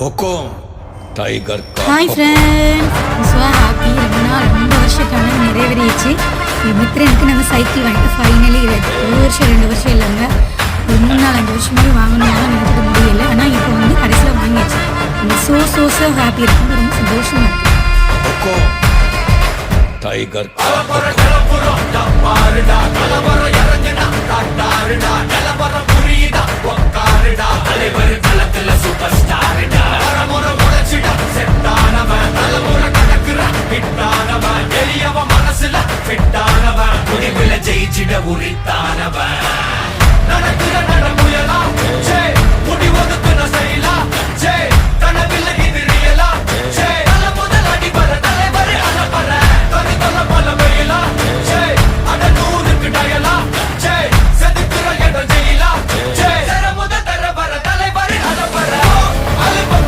ஹொக்கோம் tiger hi friends so happy அப்படின்னா ரெண்டு வருஷம் கனவு நிறைவேறிச்சு. என் மித்திரனுக்கு நாங்கள் சைக்கிள் வாங்கிட்டு ஃபைனலி ஒரு வருஷம் ரெண்டு வருஷம் இல்லைங்க. ஒரு மூணு நாலஞ்சு வருஷமே வாங்கணும்னாலும் நினைக்க முடியல. ஆனால் இப்போ வந்து கடைசியில் வாங்கிச்சு எனக்கு சோ ஸோ ஸோ ஹாப்பி இருக்குது ரொம்ப சந்தோஷமாக இருக்குது டைகர் உறிஞ்சிட உரித்தானவன்.